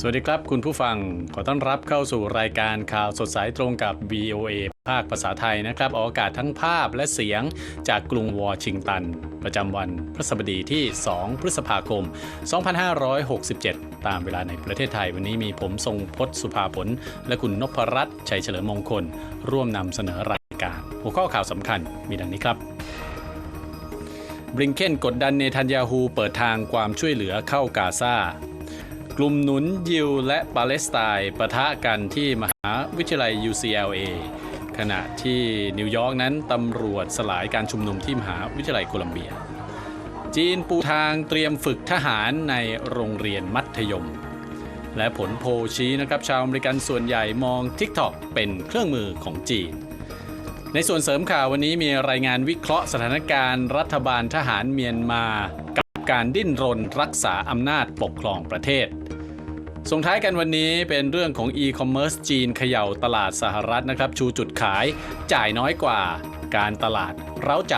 สวัสดีครับคุณผู้ฟัง ขอต้อนรับเข้าสู่รายการข่าวสดสายตรงกับ VOA ภาคภาษาไทยนะครับออกอากาศทั้งภาพและเสียงจากกรุงวอชิงตัน ประจำวันพฤหัสบดีที่ 2 พฤษภาคม 2567 ตามเวลาในประเทศไทย วันนี้มีผมทรงพศสุภาผล และคุณนพรัตน์ชัยเฉลิมมงคล ร่วมนำเสนอรายการ หัวข้อข่าวสำคัญมีดังนี้ครับบริงเคนกดดันเนทันยาฮูเปิดทางความช่วยเหลือเข้ากาซา กลุ่มหนุนยิวและปาเลสไตน์ปะทะกันที่มหาวิทยาลัย UCLA ขณะที่นิวยอร์กนั้นตำรวจสลายการชุมนุมที่มหาวิทยาลัยโคลัมเบีย จีนปูทางเตรียมฝึกทหารในโรงเรียนมัธยม และผลโพชี้นะครับชาวอเมริกันส่วนใหญ่มอง TikTok เป็นเครื่องมือของจีน ในส่วนเสริมข่าววันนี้มีรายงานวิเคราะห์สถานการณ์ รัฐบาลทหารเมียนมา กับการดิ้นรนรักษาอำนาจปกครองประเทศ ส่งท้ายกันวันนี้เป็นเรื่องของ e-commerce จีนเขย่าตลาดสหรัฐนะครับ ชูจุดขายจ่ายน้อยกว่าการตลาดเร้าใจ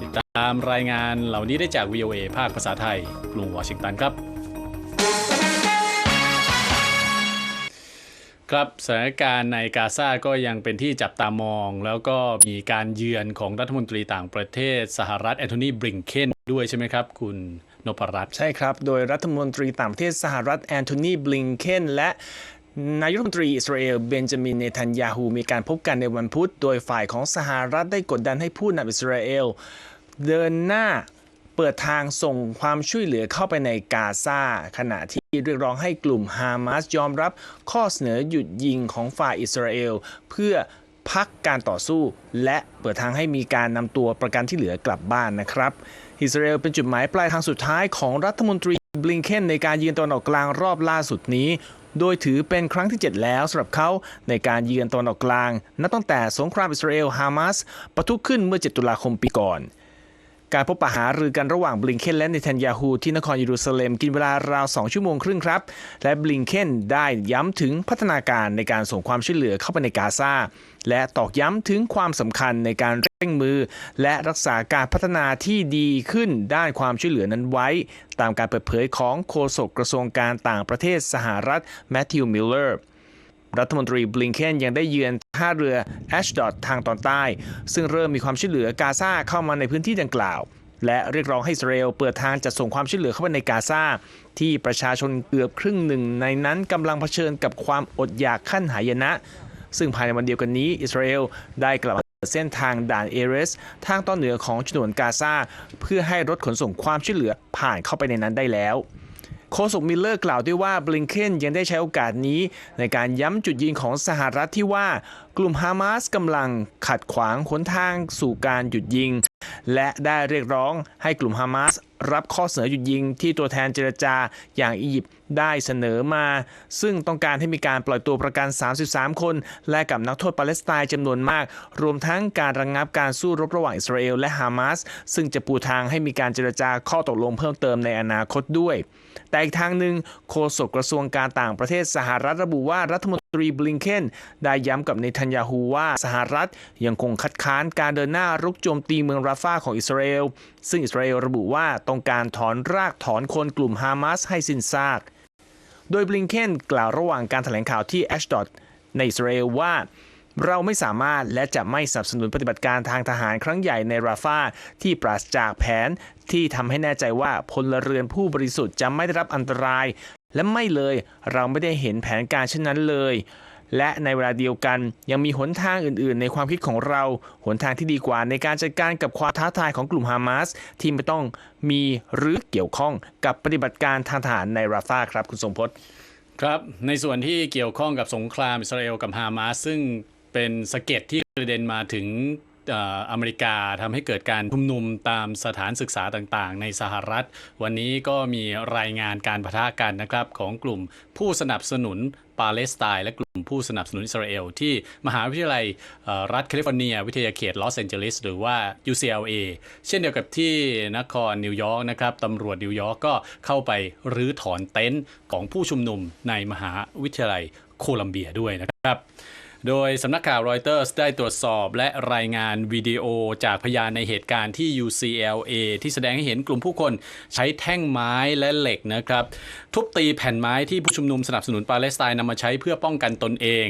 ติดตามรายงานเหล่านี้ได้จาก VOA ภาคภาษาไทยกรุงวอชิงตันครับ ครับสถานการณ์ในกาซาก็ยังเป็นที่จับตามอง แล้วก็มีการเยือนของรัฐมนตรีต่างประเทศสหรัฐแอนโทนีบริงเคนด้วยใช่ไหมครับ คุณ นพรัตน์ใช่ครับ โดยรัฐมนตรีต่างประเทศสหรัฐแอนโทนีบลิงเคนและนายรัฐมนตรีอิสราเอลเบนจามินเนทันยาฮูมีการพบกันในวันพุธ โดยฝ่ายของสหรัฐได้กดดันให้ผู้นำอิสราเอลเดินหน้าเปิดทางส่งความช่วยเหลือเข้าไปในกาซาขณะที่เรียกร้องให้กลุ่มฮามาสยอมรับข้อเสนอหยุดยิงของฝ่ายอิสราเอลเพื่อพักการต่อสู้ และเปิดทางให้มีการนำตัวประกันที่เหลือกลับบ้านนะครับ อิสราเอลเป็นจุดหมายปลายทางสุดท้ายของรัฐมนตรีบลิงเคนในการเยือนตอนออกกลางรอบล่าสุดนี้ โดยถือเป็นครั้งที่ 7 แล้วสำหรับเขาในการเยือนตอนออกกลาง นับตั้งแต่สงครามอิสราเอลฮามาสปะทุขึ้นเมื่อ 7 ตุลาคมปีก่อน การพบปะหารือกันระหว่างบลิงเคนและเนทันยาฮูที่นครเยรูซาเล็มกินเวลาราว 2 ชั่วโมงครึ่งครับ และบลิงเคนได้ย้ำถึงพัฒนาการในการส่งความช่วยเหลือเข้าไปในกาซาและตอกย้ำถึงความสำคัญในการเร่งมือ และรักษาการพัฒนาที่ดีขึ้นด้านความช่วยเหลือนั้นไว้ ตามการเปิดเผยของโฆษกกระทรวงการต่างประเทศสหรัฐแมทธิวมิลเลอร์ รัฐมนตรีบลิงเคนยังได้เยือนท่าเรือแอชดอดทางตอนใต้ ซึ่งเริ่มมีความช่วยเหลือกาซาเข้ามาในพื้นที่ดังกล่าว และเรียกร้องให้อิสราเอลเปิดทางจัดส่งความช่วยเหลือเข้าไปในกาซาที่ประชาชนเกือบครึ่งหนึ่งในนั้นกำลังเผชิญกับความอดอยากขั้นหายนะ ซึ่งภายในวันเดียวกันนี้ อิสราเอลได้กลับมาเปิดเส้นทางด่านเอเรส ทางตอนเหนือของฉนวนกาซาเพื่อให้รถขนส่งความช่วยเหลือผ่านเข้าไปในนั้นได้แล้ว โฆษกมิลเลอร์กล่าวด้วยว่าบลิงเคนยังได้ใช้โอกาสนี้ในการย้ำจุดยืนของสหรัฐที่ว่ากลุ่มฮามาสกำลังขัดขวางหนทางสู่การหยุดยิง และได้เรียกร้องให้กลุ่มฮามาส รับข้อเสนอหยุดยิงที่ตัวแทนเจรจาอย่างอียิปต์ได้เสนอมา ซึ่งต้องการให้มีการปล่อยตัวประกัน 33 คน และกับนักโทษปาเลสไตน์จำนวนมาก รวมทั้งการระงงับการสู้รบระหว่างอิสราเอลและฮามาสซึ่งจะปูทางให้มีการเจรจาข้อตกลงเพิ่มเติมในอนาคตด้วย แต่อีกทางหนึ่งโฆษกกระทรวงการต่างประเทศสหรัฐระบุว่ารัฐมน ตรีบลิงเคนได้ย้ำกับเนทันยาฮูว่าสหรัฐยังคงคัดค้านการเดินหน้ารุกโจมตีเมืองราฟาของอิสราเอล ซึ่งอิสราเอลระบุว่าต้องการถอนรากถอนคนกลุ่มฮามาสให้สิ้นซาก โดยบลิงเคนกล่าวระหว่างการแถลงข่าวที่แอชดอดในอิสราเอลว่าเราไม่สามารถและจะไม่สนับสนุนปฏิบัติการทางทหารครั้งใหญ่ในราฟาที่ปราศจากแผนที่ทำให้แน่ใจว่าพลเรือนผู้บริสุทธิ์จะไม่ได้รับอันตราย และไม่เลยเราไม่ได้เห็นแผนการเช่นนั้นเลย และในเวลาเดียวกันยังมีหนทางอื่นๆ ในความคิดของเรา หนทางที่ดีกว่าในการจัดการกับความท้าทายของกลุ่มฮามาสที่ไม่ต้องมีหรือเกี่ยวข้องกับปฏิบัติการทางทหารในราฟาครับคุณทรงพจน์ครับในส่วนที่เกี่ยวข้องกับสงครามอิสราเอลกับฮามาสซึ่งเป็นสะเก็ดที่กระเด็นมาถึง อเมริกาทำให้เกิดการชุมนุมตามสถานศึกษาต่างๆ ในสหรัฐ วันนี้ก็มีรายงานการปะทะกันนะครับของกลุ่มผู้สนับสนุนปาเลสไตน์และกลุ่มผู้สนับสนุนอิสราเอลที่มหาวิทยาลัยรัฐแคลิฟอร์เนีย วิทยาเขตลอสแอนเจลิสหรือว่า UCLA เช่นเดียวกับที่นครนิวยอร์กนะครับตำรวจนิวยอร์กก็เข้าไปรื้อถอนเต็นท์ของผู้ชุมนุมในมหาวิทยาลัยโคลัมเบียด้วยนะครับ โดยสำนักข่าวรอยเตอร์สได้ตรวจสอบและรายงานวิดีโอจากพยานในเหตุการณ์ที่ UCLA ที่แสดงให้เห็นกลุ่มผู้คนใช้แท่งไม้และเหล็กนะครับ ทุบตีแผ่นไม้ที่ผู้ชุมนุมสนับสนุนปาเลสไตน์นำมาใช้เพื่อป้องกันตนเอง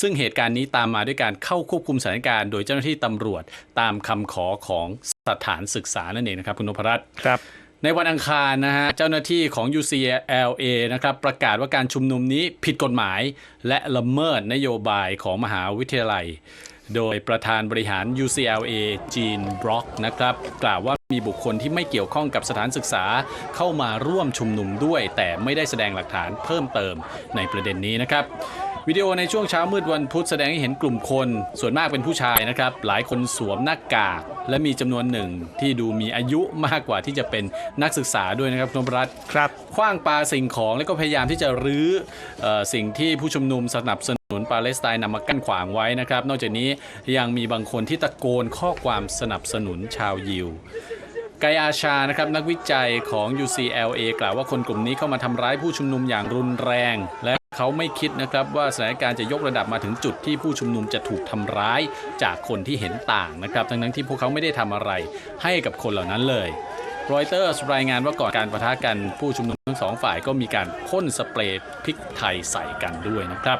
ซึ่งเหตุการณ์นี้ตามมาด้วยการเข้าควบคุมสถานการณ์โดยเจ้าหน้าที่ตำรวจตามคำขอของสถานศึกษานั่นเองนะครับคุณนพรัตน์ครับ ในวันอังคารนะฮะเจ้าหน้าที่ของ UCLA นะครับประกาศว่าการชุมนุมนี้ผิดกฎหมาย และละเมิดนโยบายของมหาวิทยาลัย โดยประธานบริหาร UCLA จีนบล็อกนะครับกล่าวว่ามีบุคคลที่ไม่เกี่ยวข้องกับสถานศึกษาเข้ามาร่วมชุมนุมด้วย แต่ไม่ได้แสดงหลักฐานเพิ่มเติมในประเด็นนี้นะครับ วิดีโอในช่วงเช้ามืดวันพุธแสดงให้เห็นกลุ่มคน ส่วนมากเป็นผู้ชายนะครับ หลายคนสวมหน้ากาก และมีจำนวนหนึ่งที่ดูมีอายุมากกว่าที่จะเป็นนักศึกษาด้วยนะครับคุณนพรัตน์ครับคว้างปาสิ่งของและก็พยายามที่จะรื้อเออสิ่งที่ผู้ชุมนุมสนับสนุนปาเลสไตน์นำมากั้นขวางไว้นะครับ นอกจากนี้ยังมีบางคนที่ตะโกนข้อความสนับสนุนชาวยิว ไกอาชานะครับนักวิจัยของ UCLA กล่าวว่าคนกลุ่มนี้เข้ามาทำร้ายผู้ชุมนุมอย่างรุนแรง และเขาไม่คิดนะครับว่าสถานการณ์จะยกระดับมาถึงจุดที่ผู้ชุมนุมจะถูกทำร้ายจากคนที่เห็นต่างนะครับทั้งนั้นที่พวกเขาไม่ได้ทำอะไรให้กับคนเหล่านั้นเลยรอยเตอร์รายงานว่าก่อนการประทะกันผู้ชุมนุมทั้งสองฝ่ายก็มีการพ่นสเปรย์พริกไทยใส่กันด้วยนะครับ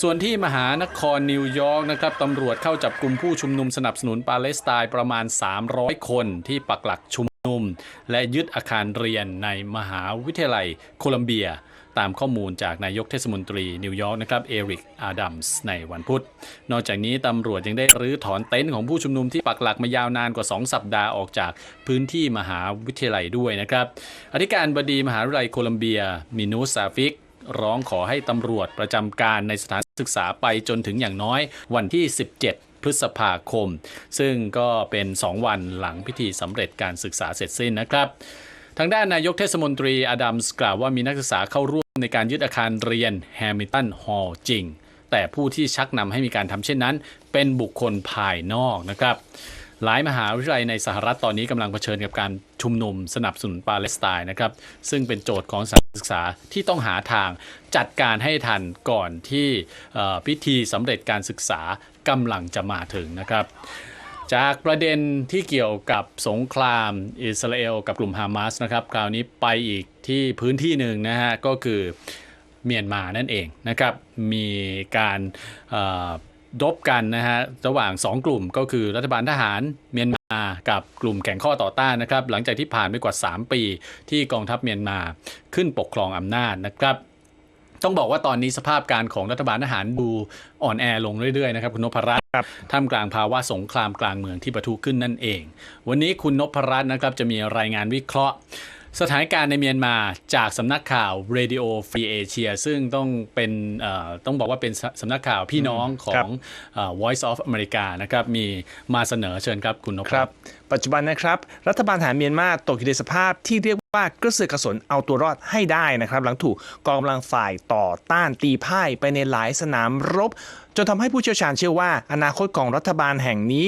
ส่วนที่มหานครนิวยอร์กนะครับตำรวจเข้าจับกลุ่มผู้ชุมนุมสนับสนุนปาเลสไตน์ประมาณ 300 คนที่ปักหลักชุมนุม และยึดอาคารเรียนในมหาวิทยาลัยโคลัมเบีย ตามข้อมูลจากนายกเทศมนตรีนิวยอร์กนะครับเอริกอาดัมส์ในวันพุธ นอกจากนี้ตำรวจยังได้รื้อถอนเต็นท์ของผู้ชุมนุมที่ปักหลักมายาวนานกว่า 2 สัปดาห์ออกจากพื้นที่มหาวิทยาลัยด้วยนะครับอธิการบดีมหาวิทยาลัยโคลัมเบียมินูซาฟิก ร้องขอให้ตำรวจประจำการในสถานศึกษาไปจนถึงอย่างน้อยวันที่ 17 พฤษภาคม ซึ่งก็เป็น 2 วันหลังพิธีสำเร็จการศึกษาเสร็จสิ้นนะครับ ทางด้านนายกเทศมนตรีอดัมส์กล่าวว่ามีนักศึกษาเข้าร่วมในการยึดอาคารเรียนแฮมิลตันฮอลล์จริง แต่ผู้ที่ชักนำให้มีการทำเช่นนั้น เป็นบุคคลภายนอกนะครับ หลายมหาวิทยาลัยในสหรัฐตอนนี้กำลังเผชิญกับการชุมนุมสนับสนุนปาเลสไตน์นะครับ ซึ่งเป็นโจทย์ของสถานศึกษาที่ต้องหาทางจัดการให้ทันก่อนที่พิธีสำเร็จการศึกษากำลังจะมาถึงนะครับ จากประเด็นที่เกี่ยวกับสงครามอิสราเอลกับกลุ่มฮามาสนะครับคราวนี้ไปอีกที่พื้นที่หนึ่งนะฮะก็คือเมียนมานั่นเองนะครับ มีการ เอ่อรบกันนะฮะระหว่าง 2 กลุ่มก็คือรัฐบาลทหารเมียนมากับกลุ่มแข่งข้อต่อต้านนะครับ หลังจากที่ผ่านไปกว่า 3 ปี ที่กองทัพเมียนมาขึ้นปกครองอำนาจนะครับ ต้องบอกว่าตอนนี้สภาพการของรัฐบาลทหารดูอ่อนแอลงเรื่อยๆนะครับคุณนพรัตน์ครับท่ามกลางภาวะสงครามกลางเมืองที่ประทุขึ้นนั่นเอง วันนี้คุณนพรัตน์นะครับจะมีรายงานวิเคราะห์ สถานการณ์ในเมียนมาจากสำนักข่าว Radio Free Asia ซึ่งต้องเป็นเอ่อต้องบอกว่าเป็นสสำนักข่าวพี่น้องขอครังบเอ่อ Voice of America นะครับมีมาเสนอเชิญครับคุณนพครับ ปัจจุบันนะครับ รัฐบาลทหารเมียนมาตกอยู่ในสภาพที่เรียกว่ากระเสือกกระสนเอาตัวรอดให้ได้นะครับ หลังถูกกองกำลังฝ่ายต่อต้านตีพ่ายไปในหลายสนามรบ จนทำให้ผู้เชี่ยวชาญเชื่อว่า อนาคตของรัฐบาลแห่งนี้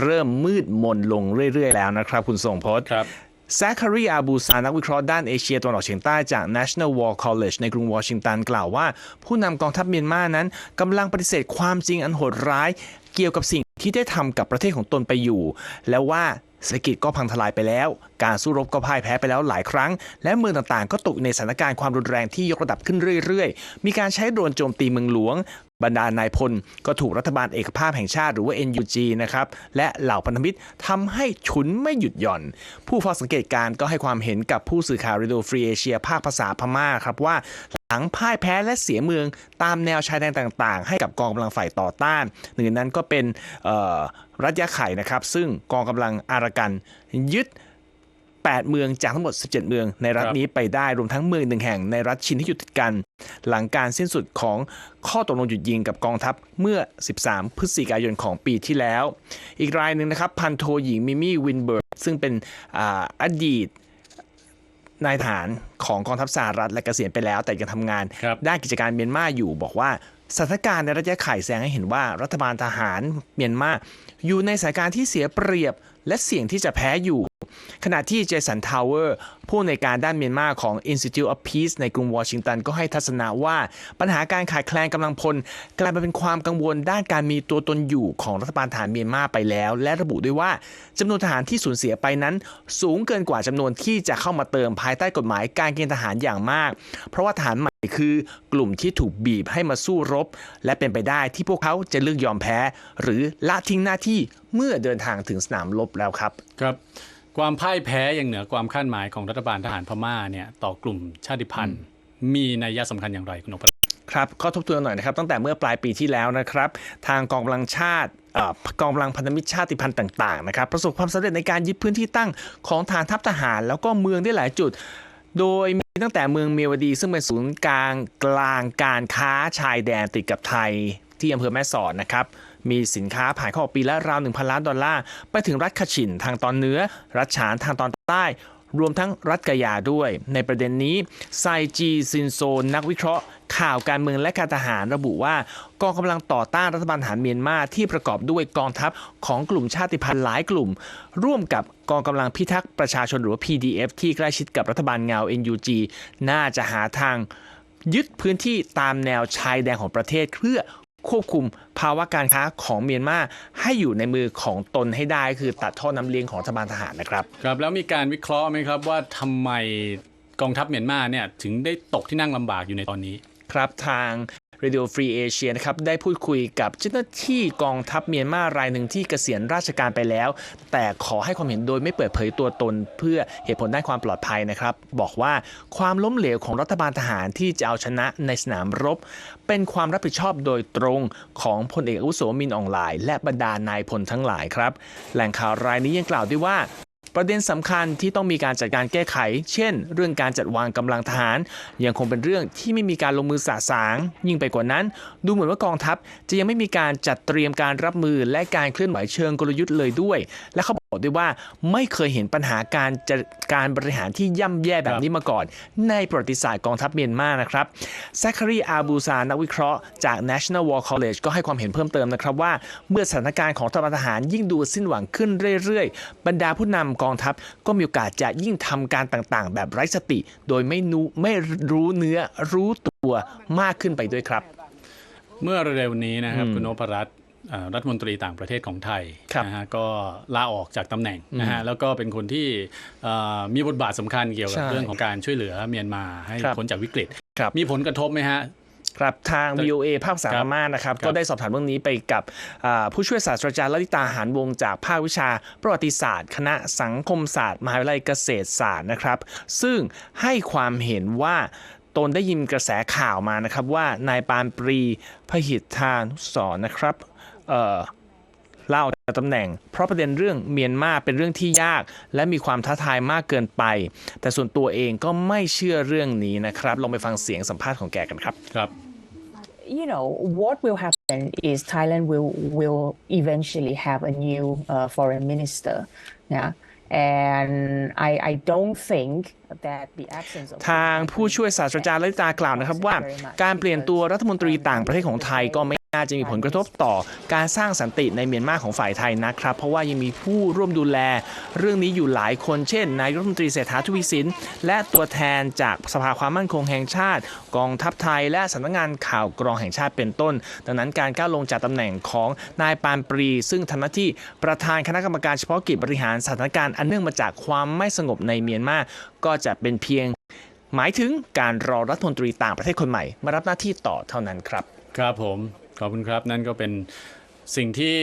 เริ่มมืดมนลงเรื่อยๆ แล้วนะครับ คุณทรงพจน์ครับ แซคคารีอาบูซานักวิเคราะห์ด้านเอเชียตะวันออกเฉียงใต้จาก National War College ในกรุงวอชิงตันกล่าวว่า ผู้นำกองทัพเมียนมานั้นกำลังปฏิเสธความจริงอันโหดร้าย เกี่ยวกับสิ่งที่ได้ทำกับประเทศของตนไปอยู่ แล้วว่าเศรษฐกิจก็พังทลายไปแล้ว การสู้รบก็พ่ายแพ้ไปแล้วหลายครั้ง และเมืองต่างๆ ก็ตกในสถานการณ์ความรุนแรงที่ยกระดับขึ้นเรื่อย ๆ มีการใช้โดรนโจมตีเมืองหลวง บรรดานายพลก็ถูกรัฐบาลเอกภาพแห่งชาติหรือว่า NUG นะครับและเหล่าพันธมิตรทำให้ฉุนไม่หยุดหย่อน ผู้เฝ้าสังเกตการณ์ก็ให้ความเห็นกับผู้สื่อข่าว Radio Free Asia ภาคภาษาพม่าครับว่าหลังพ่ายแพ้และเสียเมืองตามแนวชายแดนต่างๆ ให้กับกองกำลังฝ่ายต่อต้าน หนึ่งนั้นก็เป็นรัฐยะไข่นะครับ ซึ่งกองกำลังอารากันยึด 8 เมืองจากทั้งหมด 17 เมืองในรัฐครับนี้ไปได้รวมทั้งเมืองหนึ่งแห่งในรัฐชินที่อยู่ติดกัน หลังการสิ้นสุดของข้อตกลงหยุดยิงกับกองทัพเมื่อ 13 พฤศจิกายนของปีที่แล้ว อีกรายหนึ่งนะครับพันโทหญิงมิมี่วินเบิร์กซึ่งเป็นอาอดีตนายทหารของกองทัพสหรัฐและเกษียณไปแล้ว แต่ยังทำงานครับด้านกิจการเมียนมาอยู่บอกว่าสถานการณ์ในระยะไข่แสดงให้เห็นว่ารัฐบาลทหารเมียนมาอยู่ในสถานการณ์ที่เสียเปรียบ และเสี่ยงที่จะแพ้อยู่ขณะที่เจสันทาวเวอร์ผู้ในการด้านเมียนมาของ Institute of Peace ในกรุงวอชิงตันก็ให้ทัศนะว่า ปัญหาการขาดแคลนกำลังพล กลายมาเป็นความกังวลด้านการมีตัวตนอยู่ของรัฐบาลทหารเมียนมาไปแล้ว และระบุด้วยว่าจำนวนทหารที่สูญเสียไปนั้น สูงเกินกว่าจำนวนที่จะเข้ามาเติมภายใต้กฎหมายการเกณฑ์ทหารอย่างมาก เพราะว่าทหารใหม่คือกลุ่มที่ถูกบีบให้มาสู้รบ และเป็นไปได้ที่พวกเขาจะเลือกยอมแพ้ หรือละทิ้งหน้าที่เมื่อเดินทางถึงสนามรบแล้วครับครับความพ่ายแพ้ยังเหนือความคาดหมายของรัฐบาลทหารพม่าเนี่ยต่อกลุ่มชาติพันธุ์ มีนัยยะสำคัญอย่างไรคุณนพรัตน์ครับก็ทบทวนหน่อยนะครับตั้งแต่เมื่อปลายปีที่แล้วนะครับ ทางกองกำลังชาติเอ่อกองกำลังพันธมิตรชาติพันธุ์ต่างๆนะครับประสบความสำเร็จในการยึดพื้นที่ตั้งของฐานทัพทหาร แล้วก็เมืองได้หลายจุด โดยมีตั้งแต่เมืองเมียวดี ซึ่งเป็นศูนย์กลางกลางการค้าชายแดนติดกับไทยที่อำเภอแม่สอดนะครับ มีสินค้าผ่านเข้าออกปีละราว 1,000 ล้านดอลลาร์ ไปถึงรัฐคาชินทางตอนเหนือ รัฐฉานทางตอนใต้ รวมทั้งรัฐกะยาด้วย ในประเด็นนี้ไซจีซินโซน นักวิเคราะห์ ข่าวการเมืองและการทหารระบุว่ากองกำลังต่อต้านรัฐบาลทหารเมียนมาที่ประกอบด้วยกองทัพของกลุ่มชาติพันธุ์หลายกลุ่ม ร่วมกับกองกำลังพิทักษ์ประชาชนหรือว่า PDF ที่ใกล้ชิดกับรัฐบาลเงา NUG น่าจะหาทางยึดพื้นที่ตามแนวชายแดนของประเทศเพื่อ ควบคุมภาวะการค้าของเมียนมาให้อยู่ในมือของตนให้ได้ คือตัดท่อน้ำเลี้ยงของรัฐบาลทหารนะครับครับแล้วมีการวิเคราะห์ไหมครับว่าทำไมกองทัพเมียนมาเนี่ยถึงได้ตกที่นั่งลำบากอยู่ในตอนนี้ครับทาง Radio Free Asia นะครับได้พูดคุยกับเจ้าหน้าที่กองทัพเมียนมารายหนึ่งที่เกษียณราชการไปแล้ว แต่ขอให้ความเห็นโดยไม่เปิดเผยตัวตน เพื่อเหตุผลด้านความปลอดภัยนะครับบอกว่าความล้มเหลวของรัฐบาลทหารที่จะเอาชนะในสนามรบ เป็นความรับผิดชอบโดยตรงของพลเอกอุโสมินอองไลน์และบรรดานายพลทั้งหลายครับแหล่งข่าวรายนี้ยังกล่าวด้วยว่า ประเด็นสำคัญที่ต้องมีการจัดการแก้ไข เช่น เรื่องการจัดวางกำลังทหาร ยังคงเป็นเรื่องที่ไม่มีการลงมือสาสาง ยิ่งไปกว่านั้น ดูเหมือนว่ากองทัพจะยังไม่มีการจัดเตรียมการรับมือและการเคลื่อนไหวเชิงกลยุทธ์เลยด้วย และเขาบ อกด้วยว่าไม่เคยเห็นปัญหาการจัดการบริหารที่ย่ำแย่แบบนี้มาก่อน ในประวัติศาสตร์กองทัพเมียนมานะครับแซคคารีอาบูซานักวิเคราะห์จาก National War College ก็ให้ความเห็นเพิ่มเติมนะครับว่า เมื่อสถานการณ์ของรัฐบาลทหารยิ่งดูสิ้นหวังขึ้นเรื่อยๆ บรรดาผู้นำกองทัพก็มีโอกาสจะยิ่งทำการต่างๆ แบบไร้สติ โดยไม่นูไม่รู้เนื้อรู้ตัวมากขึ้นไปด้วยครับ เมื่อเร็วๆนี้นะครับอืมคุณนพรัตน์เอ่อ รัฐมนตรีต่างประเทศของไทยครับนะฮะก็ลาออกจากตำแหน่งนะฮะแล้วก็เป็นคนที่เอ่อมีบทบาทสำคัญเกี่ยวกับใช่เรื่องของการช่วยเหลือเมียนมาให้ครับพ้นจากวิกฤตครับมีผลกระทบไหมฮะครับทาง VOA ภาคภาษาครัพบม่านะครับครับก็ได้สอบถามเรื่องนี้ไปกับอ่าผู้ช่วยศาสตราจารย์ลลิตาหารวงศ์จากภาควิชาประวัติศาสตร์ คณะสังคมศาสตร์ มหาวิทยาลัยเกษตรศาสตร์นะครับ ซึ่งให้ความเห็นว่าตนได้ยินกระแสข่าวมานะครับว่านายปานปรีพหิทธานุสรณ์นะครับ เอ่อลาออกจากตำแหน่ง เพราะประเด็นเรื่องเมียนมาเป็นเรื่องที่ยาก และมีความท้าทายมากเกินไป แต่ส่วนตัวเองก็ไม่เชื่อเรื่องนี้นะครับ ลองไปฟังเสียงสัมภาษณ์ของแกกันครับครับ you know what will happen is Thailand will will eventually have a new uh, foreign minister yeah and I I don't think that the absence of ทางผู้ช่วยศาสตราจารย์ลลิตากล่าวนะครับว่า การเปลี่ยนตัวรัฐมนตรีต่างประเทศของไทยก็ไม่ น่าจะมีผลกระทบต่อการสร้างสันติในเมียนมาของฝ่ายไทยนะครับ เพราะว่ายังมีผู้ร่วมดูแล เรื่องนี้อยู่หลายคนเช่นนายรัฐมนตรีเศรษฐาทวีสิน และตัวแทนจากสภาความมั่นคงแห่งชาติ กองทัพไทย และสำนักงานข่าวกรองแห่งชาติเป็นต้น ดังนั้นการก้าวลงจากตำแหน่งของนายปานปรี ซึ่งทำหน้าที่ประธานคณะกรรมการเฉพาะกิจบริหารสถานการณ์อันเนื่องมาจากความไม่สงบในเมียนมาก็จะเป็นเพียง หมายถึงการรอรัฐมนตรีต่างประเทศคนใหม่ มารับหน้าที่ต่อเท่านั้นครับ ครับผม ขอบคุณครับนั่นก็เป็นสิ่งที่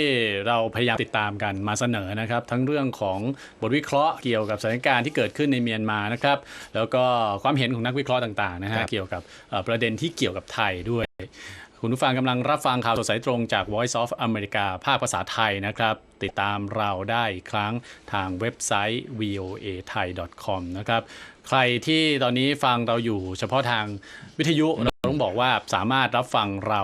เราพยายามติดตามกันมาเสนอนะครับ ทั้งเรื่องของบทวิเคราะห์เกี่ยวกับสถานการณ์ที่เกิดขึ้นในเมียนมานะครับ แล้วก็ความเห็นของนักวิเคราะห์ต่างๆนะครัฮะบเกี่ยวกับเอ่อประเด็นที่เกี่ยวกับไทยด้วย คุณผู้ฟังกำลังรับฟังข่าวสดสายตรงจาก Voice of America ภาคภาษาไทยนะครับ ติดตามเราได้อีกครั้งทางเว็บไซต์ voa thai com นะครับ ใครที่ตอนนี้ฟังเราอยู่เฉพาะทางวิทยุเราต้อง บอกว่าสามารถรับฟังเรา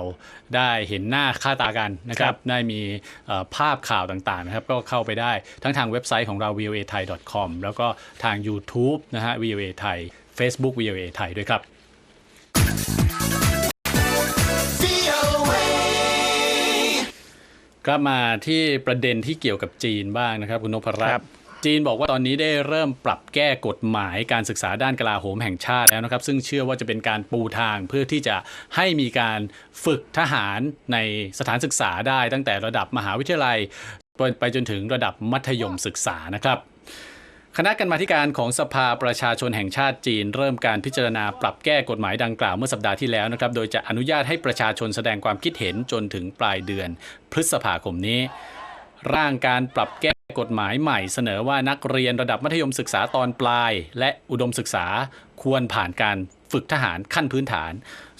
ได้เห็นหน้าค่าตากันนะคครัรับบได้มีเอ่อภาพข่าวต่างๆนะครับ ก็เข้าไปได้ทั้งทางเว็บไซต์ของเรา voa thai com แล้วก็ทาง YouTube นะฮะ voa thai Facebook voa thai ด้วยครับกลับมาที่ประเด็นที่เกี่ยวกับจีนบ้างนะครับ คุณนพรัตครัน์บ จีนบอกว่าตอนนี้ได้เริ่มปรับแก้กฎหมายการศึกษาด้านกลาโหมแห่งชาติแล้วนะครับ ซึ่งเชื่อว่าจะเป็นการปูทางเพื่อที่จะให้มีการฝึกทหารในสถานศึกษาได้ตั้งแต่ระดับมหาวิทยาลัย ไปจนถึงระดับมัธยมศึกษานะครับคณะกรรมาธิการของสภาประชาชนแห่งชาติจีน เริ่มการพิจารณาปรับแก้กฎหมายดังกล่าวเมื่อสัปดาห์ที่แล้วนะครับ โดยจะอนุญาตให้ประชาชนแสดงความคิดเห็นจนถึงปลายเดือนพฤษภาคมนี้ ร่างการปรับแก้ กฎหมายใหม่เสนอว่านักเรียนระดับมัธยมศึกษาตอนปลาย และอุดมศึกษาควรผ่านการฝึกทหารขั้นพื้นฐาน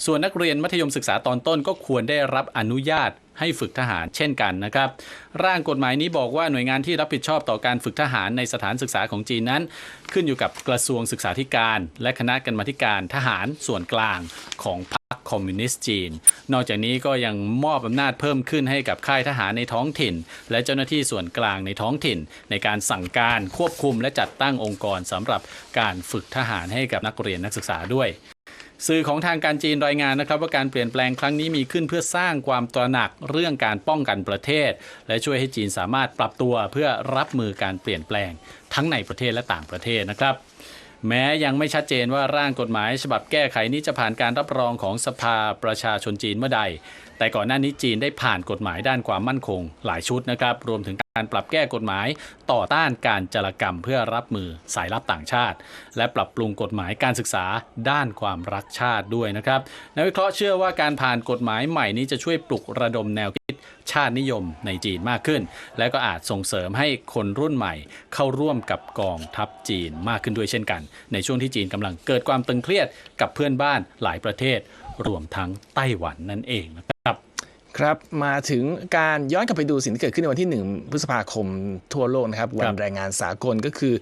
ส่วนนักเรียนมัธยมศึกษาตอนต้นก็ควรได้รับอนุญาตให้ฝึกทหารเช่นกันนะครับ ร่างกฎหมายนี้บอกว่าหน่วยงานที่รับผิดชอบต่อการฝึกทหารในสถานศึกษาของจีนนั้น ขึ้นอยู่กับกระทรวงศึกษาธิการ และคณะกรรมาธิการทหารส่วนกลางของพ คอมมิวนิสต์จีน นอกจากนี้ก็ยังมอบอำนาจเพิ่มขึ้นให้กับค่ายทหารในท้องถิ่น และเจ้าหน้าที่ส่วนกลางในท้องถิ่น ในการสั่งการควบคุมและจัดตั้งองค์กรสำหรับการฝึกทหารให้กับนักเรียนนักศึกษาด้วยสื่อของทางการจีนรายงานนะครับว่าการเปลี่ยนแปลงครั้งนี้มีขึ้นเพื่อสร้างความตระหนักเรื่องการป้องกันประเทศ และช่วยให้จีนสามารถปรับตัวเพื่อรับมือการเปลี่ยนแปลง ทั้งในประเทศและต่างประเทศนะครับ แม้ยังไม่ชัดเจนว่าร่างกฎหมายฉบับแก้ไขนี้จะผ่านการรับรองของสภาประชาชนจีนเมื่อใด แต่ก่อนหน้านี้จีนได้ผ่านกฎหมายด้านความมั่นคง หลายชุดนะครับ รวมถึงการปรับแก้กฎหมายต่อต้านการจารกรรมเพื่อรับมือสายลับต่างชาติ และปรับปรุงกฎหมายการศึกษาด้านความรักชาติด้วยนะครับนักวิเคราะห์เชื่อว่าการผ่านกฎหมายใหม่นี้จะช่วยปลุกระดมแนวคิดชาตินิยมในจีนมากขึ้น และก็อาจส่งเสริมให้คนรุ่นใหม่เข้าร่วมกับกองทัพจีนมากขึ้นด้วยเช่นกัน ในช่วงที่จีนกำลังเกิดความตึงเครียดกับเพื่อนบ้านหลายประเทศ รวมทั้งไต้หวันนั่นเองนะครับ ครับมาถึงการย้อนกลับไปดูสิ่งที่เกิดขึ้นในวันที่ 1 พฤษภาคมทั่วโลกนะครับ วันแรงงานสากลก็คือ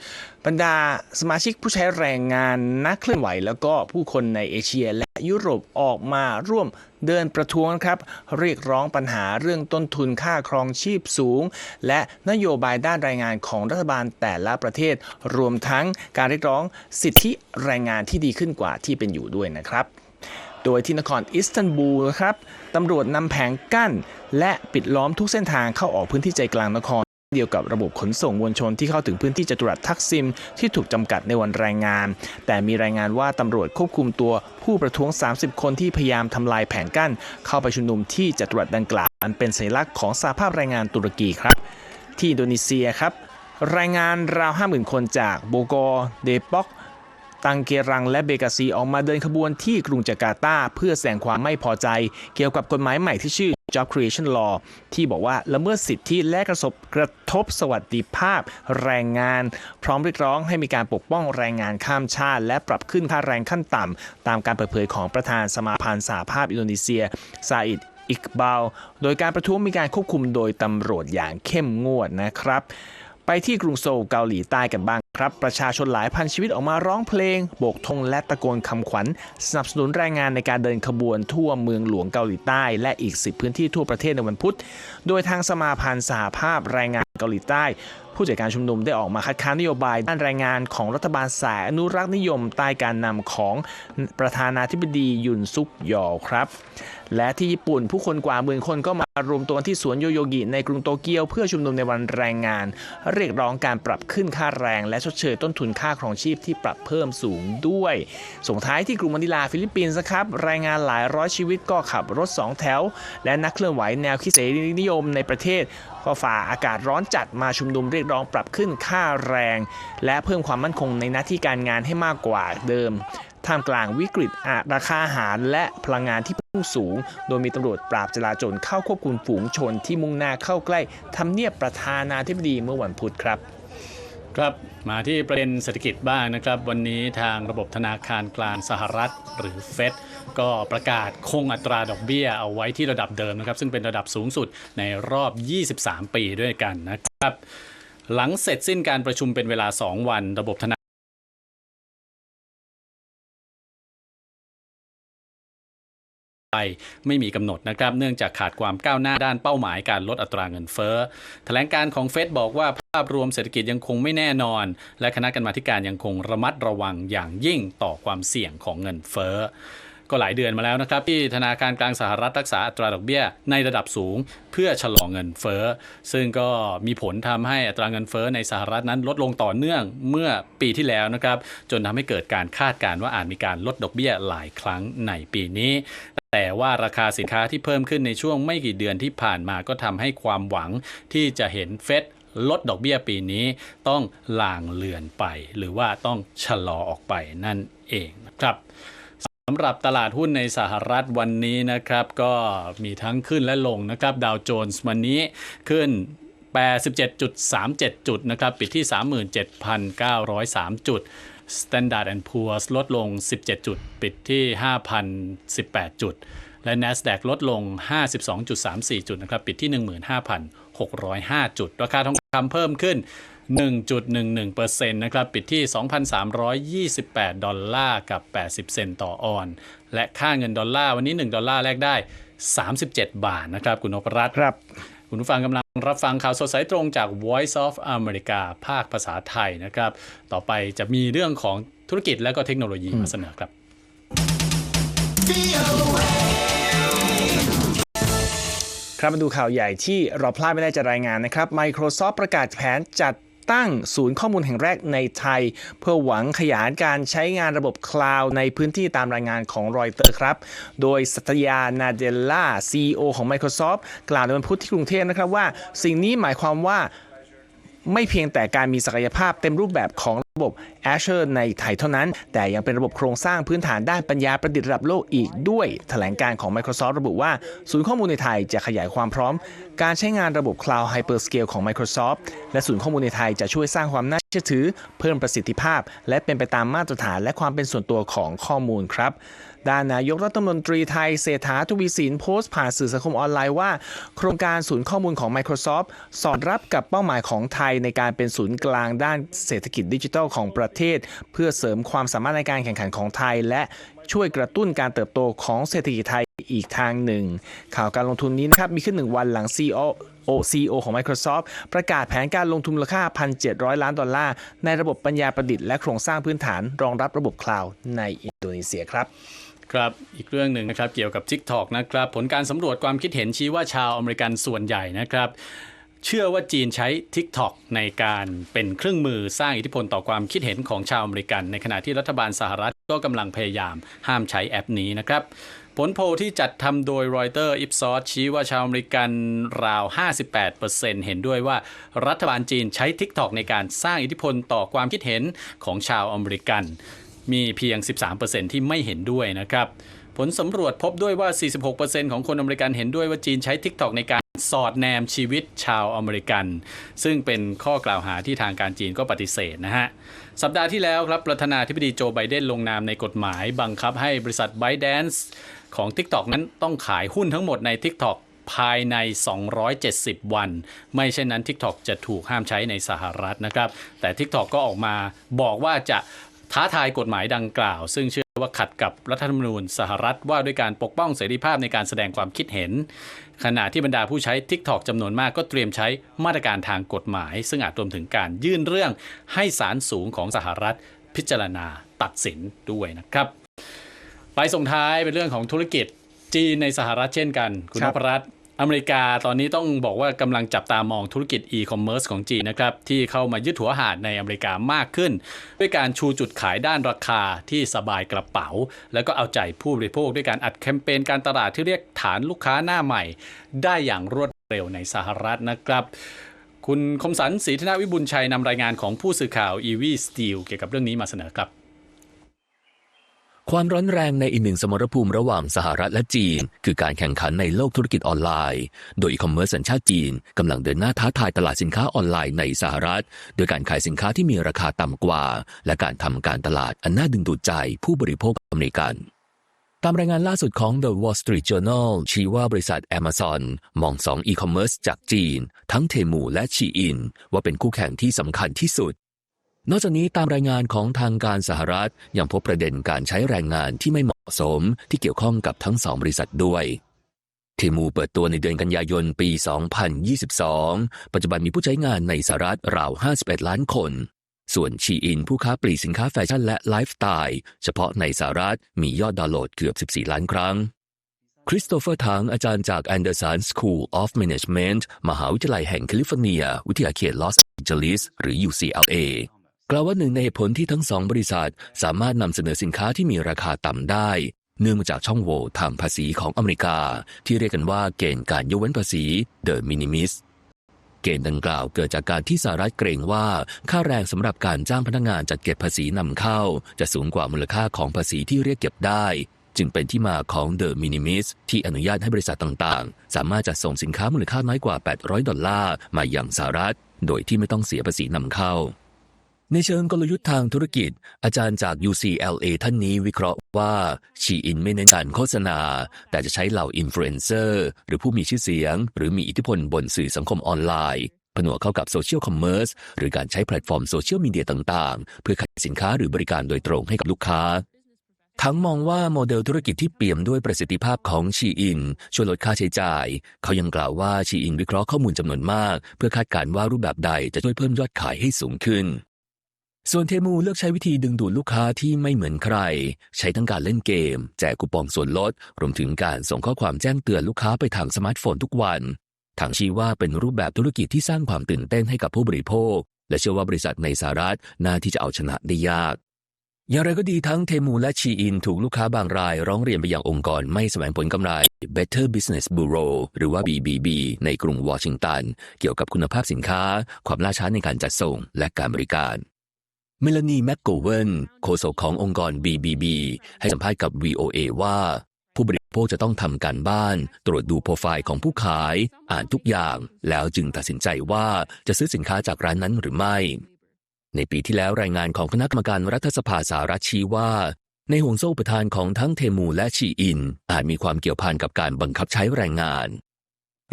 บรรดาสมาชิกผู้ใช้แรงงานนักเคลื่อนไหว แล้วก็ผู้คนในเอเชียและยุโรปออกมาร่วมเดินประท้วงครับ เรียกร้องปัญหาเรื่องต้นทุนค่าครองชีพสูง และนโยบายด้านแรงงานของรัฐบาลแต่ละประเทศ รวมทั้งการเรียกร้องสิทธิแรงงานที่ดีขึ้นกว่าที่เป็นอยู่ด้วยนะครับ โดยที่นครอิสตันบูลครับตำรวจนำแผงกั้น และปิดล้อมทุกเส้นทางเข้าออกพื้นที่ใจกลางนคร เดียวกับระบบขนส่งมวลชนที่เข้าถึงพื้นที่จตุรัสทักซิม ที่ถูกจำกัดในวันแรงงาน แต่มีรายงานว่าตำรวจควบคุมตัวผู้ประท้วง 30 คนที่พยายามทำลายแผงกั้น เข้าไปชุมนุมที่จตุรัสดังกล่าวอันเป็นสัญลักษณ์ของสหภาพแรงงานตุรกีครับ ที่อินโดนีเซียครับรายงานราว 50,000 คนจากโบโกอเดปอก ตังเกรังและเบกาซีออกมาเดินขบวนที่กรุงจาการ์ตาเพื่อแสดงความไม่พอใจ เกี่ยวกับกฎหมายใหม่ที่ชื่อ Job Creation Law ที่บอกว่าละเมิดสิทธิและกระทบกระทบสวัสดิภาพแรงงาน พร้อมเรียกร้องให้มีการปกป้องแรงงานข้ามชาติ และปรับขึ้นค่าแรงขั้นต่ำ ตามการเปิดเผยของประธานสมาพันธ์สหภาพอินโดนีเซียซาอิดอิกบาลโดยการประท้วงมีการควบคุมโดยตำรวจอย่างเข้มงวดนะครับ ไปที่กรุงโซลเกาหลีใต้กันบ้าง ครับประชาชนหลายพันชีวิตออกมาร้องเพลง โบกธงและตะโกนคำขวัญ สนับสนุนแรงงานในการเดินขบวนทั่วเมืองหลวงเกาหลีใต้ และอีก 10 พื้นที่ทั่วประเทศในวันพุธ โดยทางสมาพันธ์สหภาพแรงงานเกาหลีใต้ ผู้จัดการชุมนุมได้ออกมาคัดค้านนโยบายด้านแรงงานของรัฐบาลสายอนุรักษ์นิยมใต้การนำของประธานาธิบดียุนซุกยอครับ และที่ญี่ปุ่นผู้คนกว่าหมื่นคนก็มารวมตัวที่สวนโยโยกิในกรุงโตเกียวเพื่อชุมนุมในวันแรงงาน เรียกร้องการปรับขึ้นค่าแรง และชดเชยต้นทุนค่าครองชีพที่ปรับเพิ่มสูงด้วย ส่งท้ายที่กรุงมะนิลาฟิลิปปินส์นะครับแรงงานหลายร้อยชีวิตก็ขับรถสองแถว และนักเคลื่อนไหวแนวคิดเสรีนิยมในประเทศ ก็ฝ่าอากาศร้อนจัดมาชุมนุมเรียกร้องปรับขึ้นค่าแรง และเพิ่มความมั่นคงในหน้าที่การงานให้มากกว่าเดิมท่ามกลางวิกฤตราคาอาหารและพลังงานที่พุ่งสูง โดยมีตำรวจปราบจลาจลเข้าควบคุมฝูงชนที่มุ่งหน้าเข้าใกล้ทำเนียบประธานาธิบดีเมื่อวันพุธครับ ครับมาที่ประเด็นเศรษฐกิจบ้างนะครับ วันนี้ทางระบบธนาคารกลางสหรัฐ หรือเฟดก็ประกาศคงอัตราดอกเบี้ยเอาไว้ที่ระดับเดิมนะครับ ซึ่งเป็นระดับสูงสุดในรอบ 23 ปีด้วยกันนะครับ หลังเสร็จสิ้นการประชุมเป็นเวลา 2 วัน ระบบธนา ไปไม่มีกำหนดนะครับ เนื่องจากขาดความก้าวหน้าด้านเป้าหมายการลดอัตราเงินเฟ้อแถลงการของเฟดบอกว่าภาพรวมเศรษฐกิจยังคงไม่แน่นอน และคณะกรรมาธิการยังคงระมัดระวังอย่างยิ่งต่อความเสี่ยงของเงินเฟ้อ ก็หลายเดือนมาแล้วนะครับ ที่ธนาคารกลางสหรัฐรักษาอัตราดอกเบี้ย ในระดับสูงเพื่อชะลอเงินเฟ้อ ซึ่งก็มีผลทำให้อัตราเงินเฟ้อในสหรัฐนั้นลดลงต่อเนื่องเมื่อปีที่แล้วนะครับจนทำให้เกิดการคาดการณ์ว่าอาจมีการลดดอกเบี้ยหลายครั้งในปีนี้แต่ว่าราคาสินค้าที่เพิ่มขึ้นในช่วงไม่กี่เดือนที่ผ่านมาก็ทำให้ความหวังที่จะเห็นเฟดลดดอกเบี้ยปีนี้ต้องลางเลือนไป หรือว่าต้องชะลอออกไปนั่นเองนะครับ สำหรับตลาดหุ้นในสหรัฐวันนี้นะครับก็มีทั้งขึ้นและลงนะครับดาวโจนส์วันนี้ขึ้น 87.37 จุดนะครับปิดที่ 37,903 จุด Standard Poor's ลดลง 17 จุด ปิดที่ 5,018 จุด และ NASDAQ ลดลง 52.34 จุดนะครับปิดที่ 15,605 จุด ราคาทองคำเพิ่มขึ้น 1.11%นะครับปิดที่ 2,328 ดอลลาร์กับ 80 เซนต์ต่อออน และค่าเงินดอลลาร์วันนี้ 1 ดอลลาร์แลกได้ 37 บาทนะครับ คุณนพรัตน์ครับคุณผู้ฟังกำลังรับฟังข่าวสดสายตรงจาก Voice of America ภาคภาษาไทยนะครับ ต่อไปจะมีเรื่องของธุรกิจและก็เทคโนโลยีมาเสนอครับ ครับมาดูข่าวใหญ่ที่เราพลาดไม่ได้จะรายงานนะครับ Microsoft ประกาศแผนจัด ตั้งศูนย์ข้อมูลแห่งแรกในไทย เพื่อหวังขยายการใช้งานระบบคลาวด์ในพื้นที่ตามรายงานของรอยเตอร์ครับ โดยสัตยา นาเดลล่า CEO ของ Microsoft กล่าวในวันพุธที่กรุงเทพนะครับว่า สิ่งนี้หมายความว่าไม่เพียงแต่การมีศักยภาพเต็มรูปแบบของ ระบบ Azure ในไทยเท่านั้น แต่ยังเป็นระบบโครงสร้างพื้นฐานด้านปัญญาประดิษฐ์ระดับโลกอีกด้วยแถลงการของ Microsoft ระบุว่า ศูนย์ข้อมูลในไทยจะขยายความพร้อม การใช้งานระบบ Cloud Hyperscale ของ Microsoft และศูนย์ข้อมูลในไทยจะช่วยสร้างความน่าเชื่อถือ เพิ่มประสิทธิภาพ และเป็นไปตามมาตรฐานและความเป็นส่วนตัวของข้อมูลครับด้านนายกรัฐมนตรีไทยเศรษฐาทวีสินโพสต์ผ่านสื่อสังคมออนไลน์ว่า โครงการศูนย์ข้อมูลของ Microsoft สอดรับกับเป้าหมายของไทยในการเป็นศูนย์กลางด้านเศรษฐกิจดิจิทัลของประเทศ เพื่อเสริมความสามารถในการแข่งขันของไทย และช่วยกระตุ้นการเติบโตของเศรษฐกิจไทยอีกทางหนึ่ง ข่าวการลงทุนนี้นะครับมีขึ้นหนึ่งวันหลัง CEO o CEO ของ Microsoft ประกาศแผนการลงทุนมูลค่า 1,700 ล้านดอลลาร์ ในระบบปัญญาประดิษฐ์และโครงสร้างพื้นฐานรองรับระบบคลาวด์ในอินโดนีเซียครับครับ อีกเรื่องหนึ่งนะครับ เกี่ยวกับ TikTok นะครับ ผลการสำรวจความคิดเห็นชี้ว่าชาวอเมริกันส่วนใหญ่นะครับ เชื่อว่าจีนใช้ TikTok ในการเป็นเครื่องมือสร้างอิทธิพลต่อความคิดเห็นของชาวอเมริกัน ในขณะที่รัฐบาลสหรัฐก็กำลังพยายามห้ามใช้แอปนี้นะครับ ผลโพลที่จัดทำโดยรอยเตอร์อิฟซอชี้ว่าชาวอเมริกันราว 58%เห็นด้วยว่ารัฐบาลจีนใช้ TikTok ในการสร้างอิทธิพลต่อความคิดเห็นของชาวอเมริกัน มีเพียง 13%ที่ไม่เห็นด้วยนะครับ ผลสำรวจพบด้วยว่า 46%ของคนอเมริกันเห็นด้วยว่าจีนใช้ TikTok ในการ สอดแนมชีวิตชาวอเมริกัน ซึ่งเป็นข้อกล่าวหาที่ทางการจีนก็ปฏิเสธนะฮะ สัปดาห์ที่แล้วครับประธานาธิบดีโจไบเดนลงนามในกฎหมาย บังคับให้บริษัท ByteDance ของ TikTok นั้นต้องขายหุ้นทั้งหมดใน TikTok ภายใน 270 วัน ไม่เช่นนั้น TikTok จะถูกห้ามใช้ในสหรัฐนะครับ แต่ TikTok ก็ออกมาบอกว่าจะท้าทายกฎหมายดังกล่าว ซึ่งเชื่อว่าขัดกับรัฐธรรมนูญสหรัฐว่าด้วยการปกป้องเสรีภาพในการแสดงความคิดเห็น ขณะที่บรรดาผู้ใช้ TikTok จำนวนมากก็เตรียมใช้มาตรการทางกฎหมาย ซึ่งอาจรวมถึงการยื่นเรื่องให้ศาลสูงของสหรัฐพิจารณาตัดสินด้วยนะครับ ไปส่งท้ายเป็นเรื่องของธุรกิจจีนในสหรัฐเช่นกัน คุณนรับพรัตน์ อเมริกาตอนนี้ต้องบอกว่ากำลังจับตามองธุรกิจอีคอมเมิร์ซของจีนนะครับ ที่เข้ามายึดหัวหาดในอเมริกามากขึ้น ด้วยการชูจุดขายด้านราคาที่สบายกระเป๋า แล้วก็เอาใจผู้บริโภคด้วยการอัดแคมเปญการตลาดที่เรียกฐานลูกค้าหน้าใหม่ ได้อย่างรวดเร็วในสหรัฐนะครับ คุณคมสันศรีธนวิบุญชัยนำรายงานของผู้สื่อข่าว e ีวีสตีลเกี่ยวกับเรื่องนี้มาเสนอครับ ความร้อนแรงในอีกหนึ่งสมรภูมิระหว่างสหรัฐและจีน คือการแข่งขันในโลกธุรกิจออนไลน์ โดยอีคอมเมิร์ซสัญชาติจีนกำลังเดินหน้าท้าทายตลาดสินค้าออนไลน์ในสหรัฐ โดยการขายสินค้าที่มีราคาต่ำกว่า และการทำการตลาดอันน่าดึงดูดใจผู้บริโภคอเมริกันตามรายงานล่าสุดของ The Wall Street Journal ชี้ว่าบริษัท Amazon มองสองอีคอมเมิร์ซจากจีน ทั้งเทมูและชีอิน ว่าเป็นคู่แข่งที่สำคัญที่สุด นอกจากนี้ตามรายงานของทางการสหรัฐยังพบประเด็นการใช้แรงงานที่ไม่เหมาะสมที่เกี่ยวข้องกับทั้งสองบริษัทด้วยเทมูเปิดตัวในเดือนกันยายนปี 2022 ปัจจุบันมีผู้ใช้งานในสหรัฐราว 51 ล้านคน ส่วนชีอินผู้ค้าปลีกสินค้าแฟชั่นและไลฟ์สไตล์ เฉพาะในสหรัฐมียอดดาวน์โหลดเกือบ 14 ล้านครั้ง คริสโตเฟอร์ทังอาจารย์จาก Anderson School of Management มหาวิทยาลัยแห่งแคลิฟอร์เนีย วิทยาเขตลอสแอนเจลิสหรือ UCLA กล่าวว่าหนึ่งในเหตุผลที่ทั้งสองบริษัท สามารถนำเสนอสินค้าที่มีราคาต่ำได้ เนื่องมาจากช่องโหว่ทางภาษีของอเมริกา ที่เรียกกันว่าเกณฑ์การยกเว้นภาษี The Minimis เกณฑ์ดังกล่าวเกิดจากการที่สหรัฐเกรงว่า ค่าแรงสำหรับการจ้างพนักงานจัดเก็บภาษีนำเข้า จะสูงกว่ามูลค่าของภาษีที่เรียกเก็บได้ จึงเป็นที่มาของ The Minimis ที่อนุญาตให้บริษัทต่างๆ สามารถจัดส่งสินค้ามูลค่าน้อยกว่า 800 ดอลลาร์มาอย่างสหรัฐ โดยที่ไม่ต้องเสียภาษีนำเข้า ในเชิงกลยุทธ์ทางธุรกิจ อาจารย์จาก UCLA ท่านนี้วิเคราะห์ว่าชีอินไม่เน้นการโฆษณา แต่จะใช้เหล่าอินฟลูเอนเซอร์หรือผู้มีชื่อเสียง หรือมีอิทธิพลบนสื่อสังคมออนไลน์ผนวกเข้ากับโซเชียลคอมเมอร์สหรือการใช้แพลตฟอร์มโซเชียลมีเดียต่างๆ เพื่อขายสินค้าหรือบริการโดยตรงให้กับลูกค้า ทั้งมองว่าโมเดลธุรกิจที่เปี่ยมด้วยประสิทธิภาพของชีอินช่วยลดค่าใช้จ่าย เขายังกล่าวว่าชีอินวิเคราะห์ข้อมูลจำนวนมาก เพื่อคาดการณ์ว่ารูปแบบใดจะช่วยเพิ่มยอดขายให้สูงขึ้น ส่วนเทมูเลือกใช้วิธีดึงดูดลูกค้าที่ไม่เหมือนใคร ใช้ทั้งการเล่นเกม แจกคูปองส่วนลด รวมถึงการส่งข้อความแจ้งเตือนลูกค้าไปทางสมาร์ทโฟนทุกวันทางชี้ว่าเป็นรูปแบบธุรกิจที่สร้างความตื่นเต้นให้กับผู้บริโภค และเชื่อว่าบริษัทในสหรัฐน่าที่จะเอาชนะได้ยาก อย่างไรก็ดีทั้งเทมูและชีอินถูกลูกค้าบางราย ร้องเรียนไปยังองค์กรไม่แสวงผลกำไร Better Business Bureau หรือว่า BBB ในกรุงวอชิงตัน เกี่ยวกับคุณภาพสินค้า ความล่าช้าในการจัดส่งและการบริการ เมลานีแมคโกเวนโฆษกขององค์กร BBB ให้สัมภาษณ์กับ VOA ว่า ผู้บริโภคจะต้องทำการบ้าน ตรวจดูโปรไฟล์ของผู้ขาย อ่านทุกอย่าง แล้วจึงตัดสินใจว่าจะซื้อสินค้าจากร้านนั้นหรือไม่ ในปีที่แล้วรายงานของคณะกรรมการรัฐสภาสหรัฐชี้ว่า ในห่วงโซ่อุปทานของทั้งเทมูและชีอิน อาจมีความเกี่ยวพันกับการบังคับใช้แรงงาน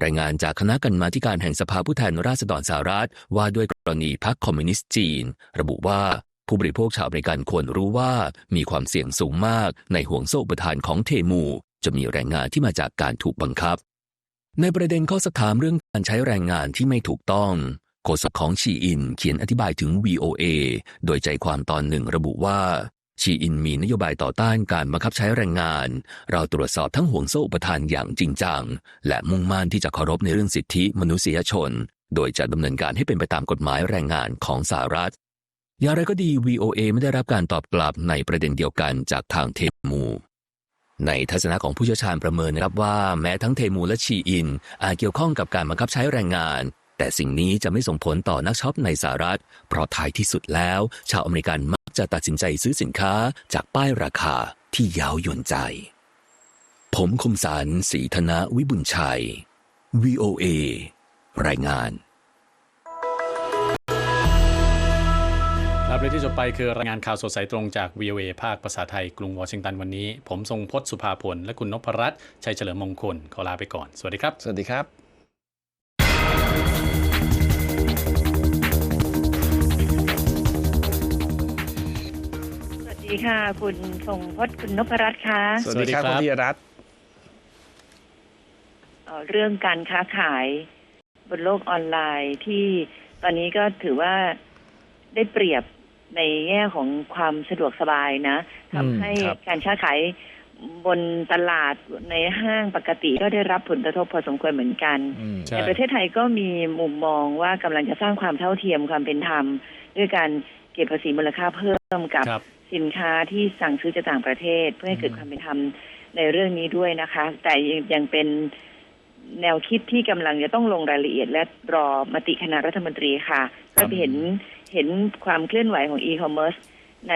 รายงานจากคณะกรรมาธิการแห่งสภาผู้แทนราษฎรสหรัฐว่าด้วยกรณีพรรคคอมมิวนิสต์จีน ระบุว่าผู้บริโภคชาวอเมริกันควรรู้ว่ามีความเสี่ยงสูงมากในห่วงโซ่อุปทานของเทมู จะมีแรงงานที่มาจากการถูกบังคับ ในประเด็นข้อสักถามเรื่องการใช้แรงงานที่ไม่ถูกต้องโฆษกของชีอินเขียนอธิบายถึง VOA โดยใจความตอนหนึ่งระบุว่า ชีอินมีนโยบายต่อต้านการบังคับใช้แรงงาน เราตรวจสอบทั้งห่วงโซ่อุปทานอย่างจริงจัง และมุ่งมั่นที่จะเคารพในเรื่องสิทธิมนุษยชน โดยจะดำเนินการให้เป็นไปตามกฎหมายแรงงานของสหรัฐ อย่างไรก็ดี VOA ไม่ได้รับการตอบกลับในประเด็นเดียวกันจากทางเทมูในทัศนะของผู้เชี่ยวชาญประเมินนะครับว่าแม้ทั้งเทมูและชีอิน อาจเกี่ยวข้องกับการบังคับใช้แรงงาน แต่สิ่งนี้จะไม่ส่งผลต่อนักช็อปในสหรัฐ เพราะท้ายที่สุดแล้ว ชาวอเมริกัน จะตัดสินใจซื้อสินค้าจากป้ายราคาที่เย้ายวนใจ ผมคมสารสีธนะวิบุญชัย VOA รายงานครับและที่จบไปคือรายงานข่าวสดสายตรงจาก VOA ภาคภาษาไทยกรุงวอชิงตันวันนี้ ผมทรงพจน์สุภาพล และคุณนพรัตน์ชัยเฉลิมมงคล ขอลาไปก่อน สวัสดีครับ สวัสดีครับ ดีค่ะ คุณทรงพจน์คุณนพรัตน์ค่ะสวัสดีครับสวัสดีครับคุณธีรรัตน์เอ่อเรื่องการค้าขายบนโลกออนไลน์ที่ตอนนี้ก็ถือว่าได้เปรียบในแง่ของความสะดวกสบายนะทำให้ครับการค้าขายบนตลาดในห้างปกติก็ได้รับผลกระทบพอสมควรเหมือนกันอืมใช่ในประเทศไทยก็มีมุมมองว่ากำลังจะสร้างความเท่าเทียมความเป็นธรรม ด้วยการเก็บภาษีมูลค่าเพิ่มกับครับ สินค้าที่สั่งซื้อจากต่างประเทศ เพื่อให้เกิดความเป็นธรรมในเรื่องนี้ด้วยนะคะ แต่ยังยังเป็นแนวคิดที่กำลังจะต้องลงรายละเอียด และรอมติคณะรัฐมนตรีค่ะครัก็เห็นเห็นความเคลื่อนไหวของอีคอมเมิร์ซใน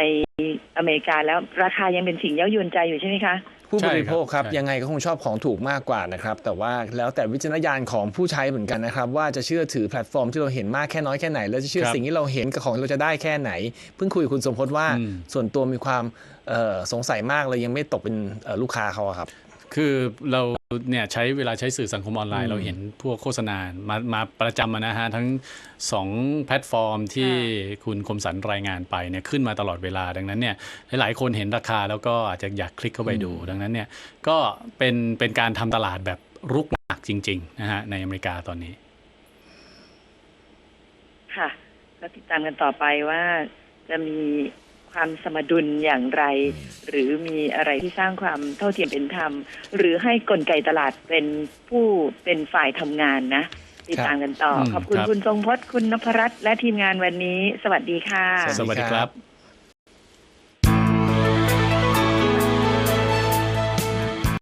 อเมริกาแล้วราคายังเป็นสิ่งเย้ายวนใจอยู่ใช่ไหมคะ ผู้ใช่บริโภคครับใช่ยังไงก็คงชอบของถูกมากกว่านะครับ แต่ว่าแล้วแต่วิจารณญาณของผู้ใช้เหมือนกันนะครับ ว่าจะเชื่อถือแพลตฟอร์มที่เราเห็นมากแค่น้อยแค่ไหน แล้วจะเชื่อครับสิ่งที่เราเห็นกับของที่เราจะได้แค่ไหน เพิ่งคุยกับคุณสมพศว่าอืมส่วนตัวมีความเอ่อสงสัยมากเลยยังไม่ตกเป็นเอ่อลูกค้าเขาอะครับ คือเราเนี่ยใช้เวลาใช้สื่อสังคมออนไลอืน์มเราเห็นพวกโฆษณามามาประจำอะนะฮะทั้ง 2 แพลตฟอร์มที่คุณคมสันรายงานไปเนี่ยขึ้นมาตลอดเวลาดังนั้นเนี่ยหลายๆคนเห็นราคาแล้วก็อาจจะอยากคลิกเข้าไปดู ดังนั้นเนี่ยก็เป็นเป็นการทำตลาดแบบรุกหนักจริงๆนะฮะในอเมริกาตอนนี้ ค่ะก็ติดตามกันต่อไปว่าจะมี ความสมดุลอย่างไร หรือมีอะไรที่สร้างความเท่าเทียมเป็นธรรม หรือให้กลไกตลาดเป็นผู้เป็นฝ่ายทำงานนะ ติดตามกันต่อครับขอบคุณครับคุณทรงพจน์คุณนพรัตน์และทีมงานวันนี้ สวัสดีค่ะ สวัสดีสวัสดีครับ